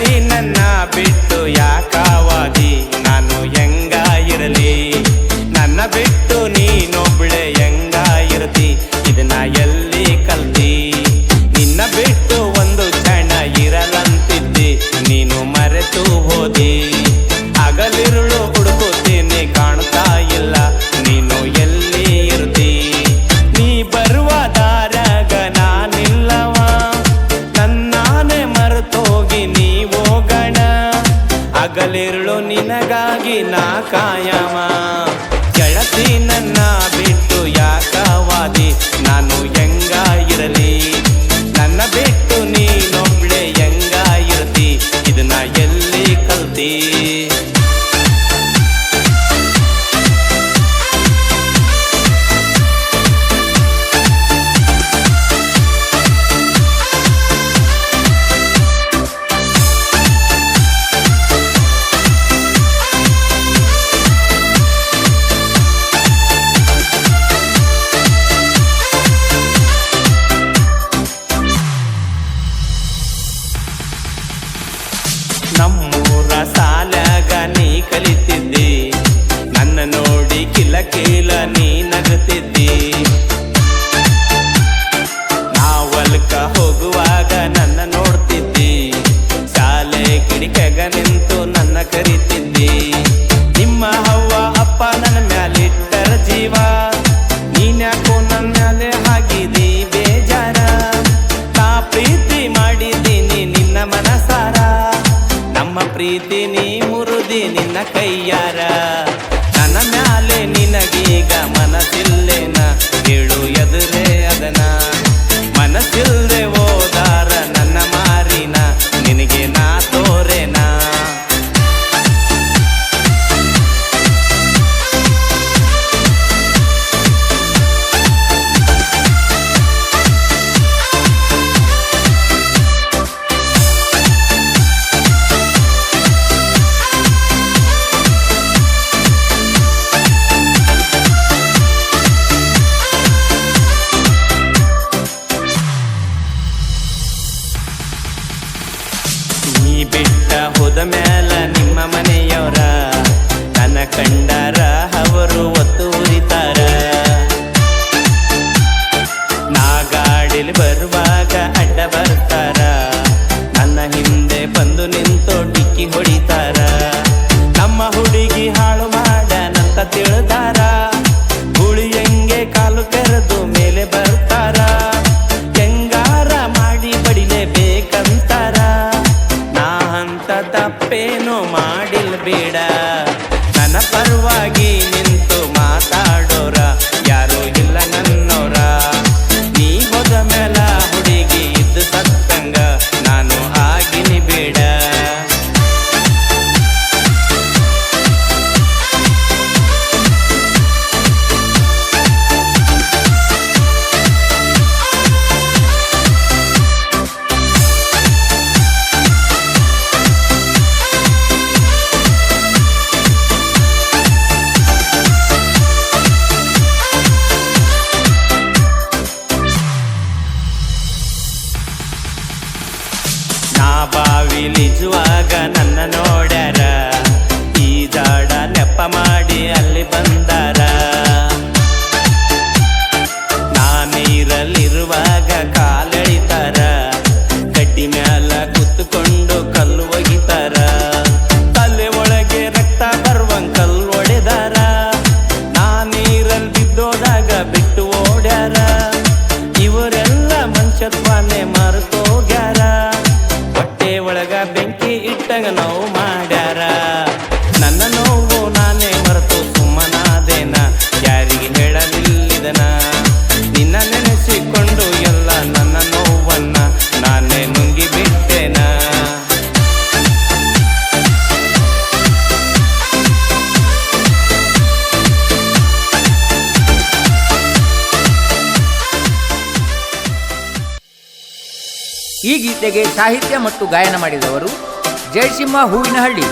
ನೀ ನನ್ನ ಬಿಟ್ಟು ಯಾಕಾವಾದಿ ಹಗಲಿರುಳು ನಿನಗಾಗಿ ನಾ ಕಾಯಮ. ಕೇಳ ನೀ ನಗುತ್ತಿದ್ದಿ. ನಾವಲ್ಕ ಹೋಗುವಾಗ ನನ್ನ ನೋಡ್ತಿದ್ದಿ. ಶಾಲೆ ಕಿಡಿಕೆಗ ನಿಂತು ನನ್ನ ಕರಿತಿದ್ದಿ. ನಿಮ್ಮ ಹವ್ವ ಅಪ್ಪ ನನ್ನ ಮ್ಯಾಲಿಟ್ಟರ ಜೀವ. ಬಿಟ್ಟ ಹೋದ ಮ್ಯಾಲ ನಿಮ್ಮ ಮನೆಯವರ. ನನ್ನ ಕಂಡಾರ ಅವರು ಒತ್ತು ಉರಿತಾರ. ನಾ ಗಾಡಿಲಿ ಬರುವಾಗ ಅಡ್ಡ ಬರ್ತಾರ. ನನ್ನ ಹಿಂದೆ ಬಂದು ನಿಂತು ಡಿಕ್ಕಿ ಹೊಡಿತಾರ. ನಮ್ಮ ಹುಡುಗಿ ಹಾಳು ಮಾಡ ನಂತ ತಿಳಿದಾರ. ತಪ್ಪೇನು ಮಾಡಿಲ್ ಬೇಡ. ನನ್ನ ಪರವಾಗಿ ಇಲ್ಲಿ ನಿಜವಾಗ ನನ್ನ ನೋಡ್ಯಾರ. ಈ ಗೀತೆಗೆ ಸಾಹಿತ್ಯ ಮತ್ತು ಗಾಯನ ಮಾಡಿದವರು ಜಯಸಿಂಹ ಹೂವಿನಹಳ್ಳಿ.